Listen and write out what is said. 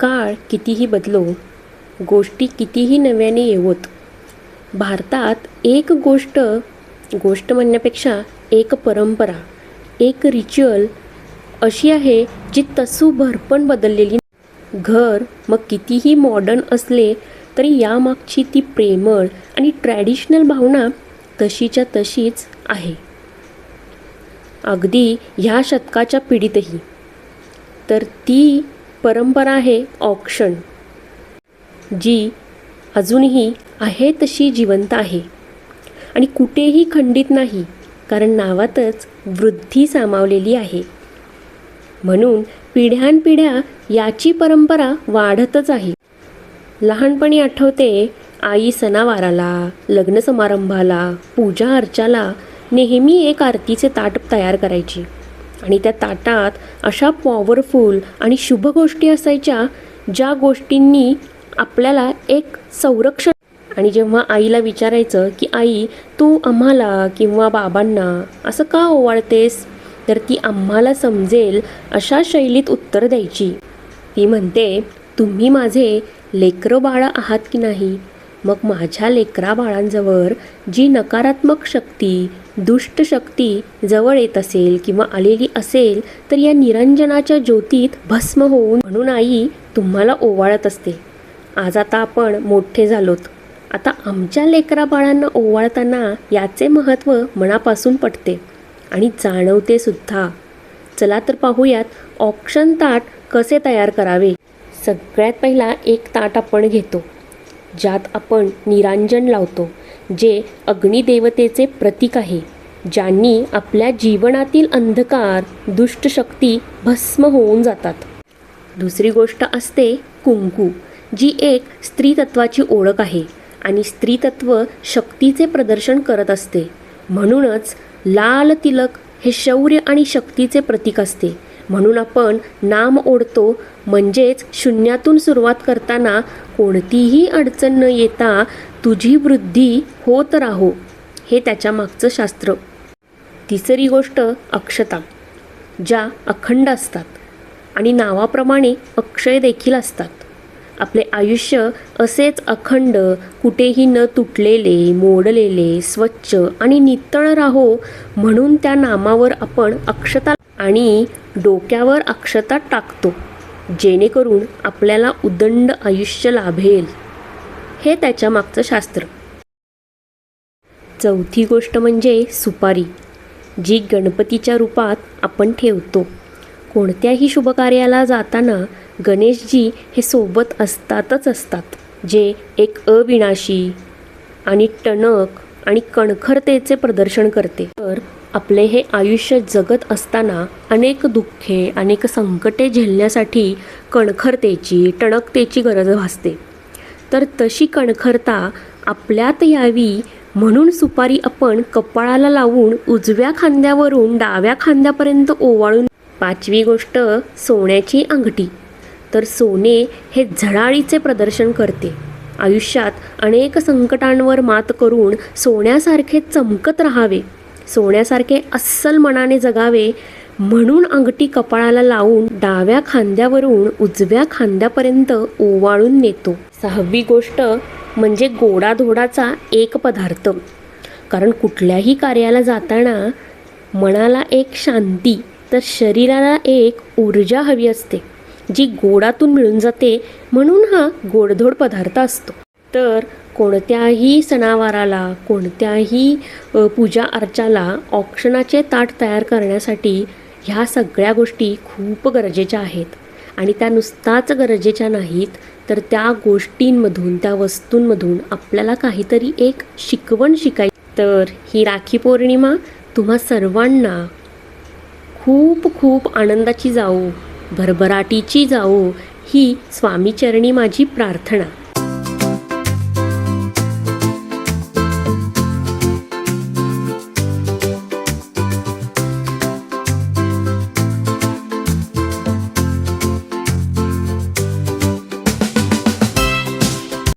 काळ कितीही बदलो गोष्टी कितीही नव्याने येवोत. भारतात एक गोष्ट गोष्ट म्हणण्यापेक्षा एक परंपरा एक रिच्युअल अशी आहे जी तसू भरपण बदललेली घर मग कितीही मॉडर्न असले तरी यामागची ती प्रेमळ आणि ट्रॅडिशनल भावना तशीच्या तशीच आहे. अगदी ह्या शतकाच्या पिढीतही. तर ती परंपरा आहे ऑक्शन. जी अजूनही आहे तशी जिवंत आहे. आणि कुठेही खंडित नाही कारण नावातच वृद्धी सामावलेली आहे. म्हणून पिढ्यानपिढ्या याची परंपरा वाढतच आहे. लहानपणी आठवते आई सणावाराला लग्न समारंभाला पूजा अर्चाला नेहमी एक आरतीचे ताट तयार करायची. आणि त्या ताटात अशा पॉवरफुल आणि शुभ गोष्टी असायच्या ज्या गोष्टींनी आपल्याला एक संरक्षण आणि जेव्हा आईला विचारायचं की आई तू आम्हाला किंवा बाबांना असं का ओवाळतेस? तर ती आम्हाला समजेल अशा शैलीत उत्तर द्यायची. ती म्हणते तुम्ही माझे लेकरं बाळं आहात की नाही? मग माझ्या लेकरा बाळांजवळ जी नकारात्मक शक्ती दुष्ट शक्ती जवळ येत असेल किंवा आलेली असेल तर या निरंजनाच्या ज्योतीत भस्म होऊन म्हणून आई तुम्हाला ओवाळत असते. आज आता आपण मोठे झालोत. आता आमच्या लेकरा बाळांना ओवाळताना याचे महत्त्व मनापासून पटते आणि जाणवते सुद्धा. चला तर पाहूयात ऑप्शन ताट कसे तयार करावे. सगळ्यात पहिला एक ताट आपण घेतो. ज्यात आपण निरांजन लावतो जे अग्निदेवतेचे प्रतीक आहे ज्यांनी आपल्या जीवनातील अंधकार दुष्टशक्ती भस्म होऊन जातात. दुसरी गोष्ट असते कुंकू जी एक स्त्रीतत्वाची ओळख आहे आणि स्त्रीतत्व शक्तीचे प्रदर्शन करत असते. म्हणूनच लाल तिलक हे शौर्य आणि शक्तीचे प्रतीक असते. म्हणून आपण नाम ओढतो म्हणजेच शून्यातून सुरुवात करताना कोणतीही अडचण न येता तुझी वृद्धी होत राहो हे त्याच्या मागचं शास्त्र. तिसरी गोष्ट अक्षता ज्या अखंड असतात आणि नावाप्रमाणे अक्षय देखील असतात. आपले आयुष्य असेच अखंड कुठेही न तुटलेले मोडलेले स्वच्छ आणि नितळ राहो म्हणून त्या नामावर आपण अक्षता आणि डोक्यावर अक्षता टाकतो जेणेकरून आपल्याला उदंड आयुष्य लाभेल. हे त्याच्या मागचं शास्त्र. चौथी गोष्ट म्हणजे सुपारी जी गणपतीच्या रूपात आपण ठेवतो. कोणत्याही शुभकार्याला जाताना गणेशजी हे सोबत असतातच असतात जे एक अविनाशी आणि टणक आणि कणखरतेचे प्रदर्शन करते. तर आपले हे आयुष्य जगत असताना अनेक दुःखे अनेक संकटे झेलण्यासाठी कणखरतेची टणकतेची गरज भासते. तर तशी कणखरता आपल्यात यावी म्हणून सुपारी आपण कपाळाला लावून उजव्या खांद्यावरून डाव्या खांद्यापर्यंत ओवाळून पाचवी गोष्ट सोन्याची अंगठी. तर सोने हे झळाळीचे प्रदर्शन करते. आयुष्यात अनेक संकटांवर मात करून सोन्यासारखे चमकत राहावे. सोन्यासारखे अस्सल मनाने जगावे म्हणून अंगठी कपाळाला लावून डाव्या खांद्यावरून उजव्या खांद्यापर्यंत ओवाळून नेतो. सहावी गोष्ट म्हणजे गोडाधोडाचा एक पदार्थ. कारण कुठल्याही कार्याला जाताना मनाला एक शांती तर शरीराला एक ऊर्जा हवी असते जी गोडातून मिळून जाते म्हणून हा गोडधोड पदार्थ असतो. तर कोणत्याही सणावाराला कोणत्याही पूजा अर्चाला औक्षणाचे ताट तयार करण्यासाठी ह्या सगळ्या गोष्टी खूप गरजेच्या आहेत. आणि त्या नुसताच गरजेच्या नाहीत तर त्या गोष्टींमधून त्या वस्तूंमधून आपल्याला काहीतरी एक शिकवण शिकाय तर ही राखी पौर्णिमा तुम्हा सर्वांना खूप खूप आनंदाची जाऊ भरभराटीची जाऊ ही स्वामीचरणी माझी प्रार्थना.